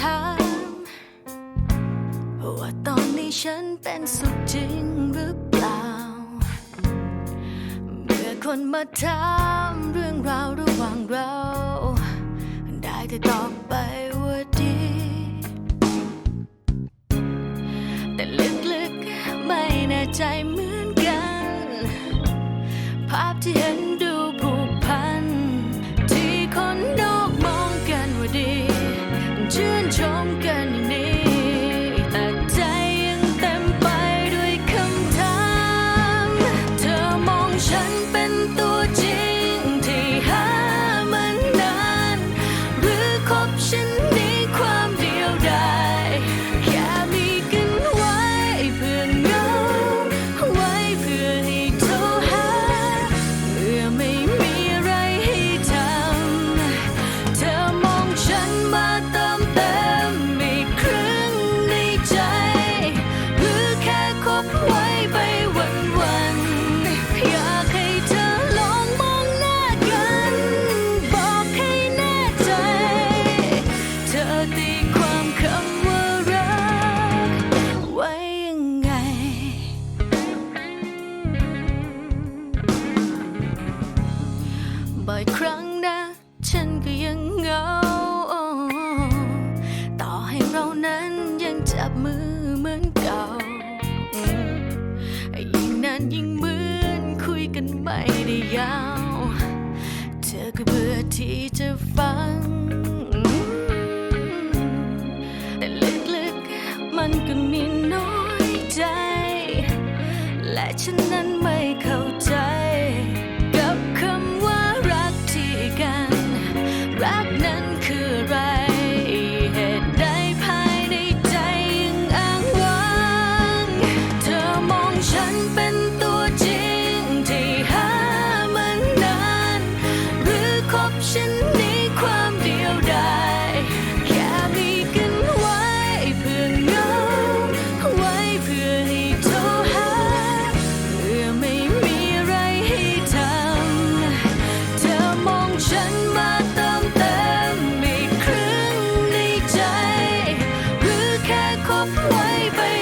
ถามว่าตอนนี้ฉันเป็นสุขจริงหรือเปล่า เมื่อคนมาถามเรื่องราวระหว่างเรา ได้แต่ตอบไปว่าดี แต่ลึกๆไม่แน่ใจเหมือนกัน ภาพที่เห็น ยิ่งเหมือนคุยกันไม่ได้ยาว เธอก็เบื่อที่จะฟัง แต่ลึกๆมันก็มีน้อยใจ และฉันนั้นไม่เข้าใจ cup, my baby.